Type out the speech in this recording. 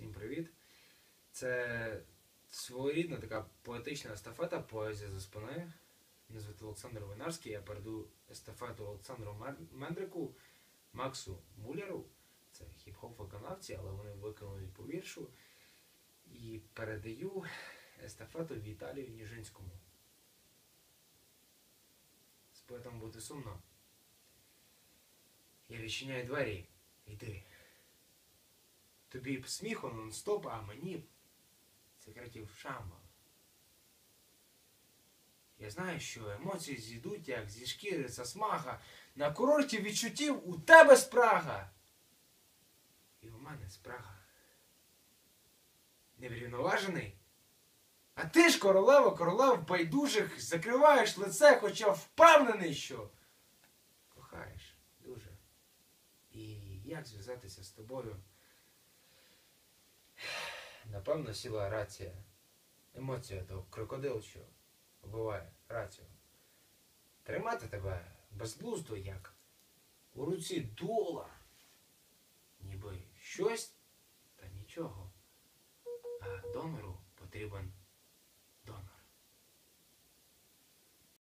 Всім привіт. Це своєрідна така поетична естафета, поезія за спиною. Мене звати Олександр Винарський. Я передаю естафету Олександру Мендрику, Максу Муляру. Це хіп-хоп виконавці, але вони виконують по віршу. І передаю естафету Віталію Ніжинському. З поетом бути сумно. Я відчиняю двері. Йди. Тобі б сміху нон-стоп, а мені б секретів шамбал. Я знаю, що емоції зійдуть, як зі шкіри засмага. На курорті відчуттів у тебе спрага. І у мене спрага. Неврівноважений? А ти ж, королева, королев байдужих, закриваєш лице, хоча впевнений, що кохаєш дуже. І як зв'язатися з тобою? Напевно, сіла рація. Емоція то крокодил, що рацію. Тримати тебе безглуздо, як у руці дула. Ніби щось та нічого. А донору потрібен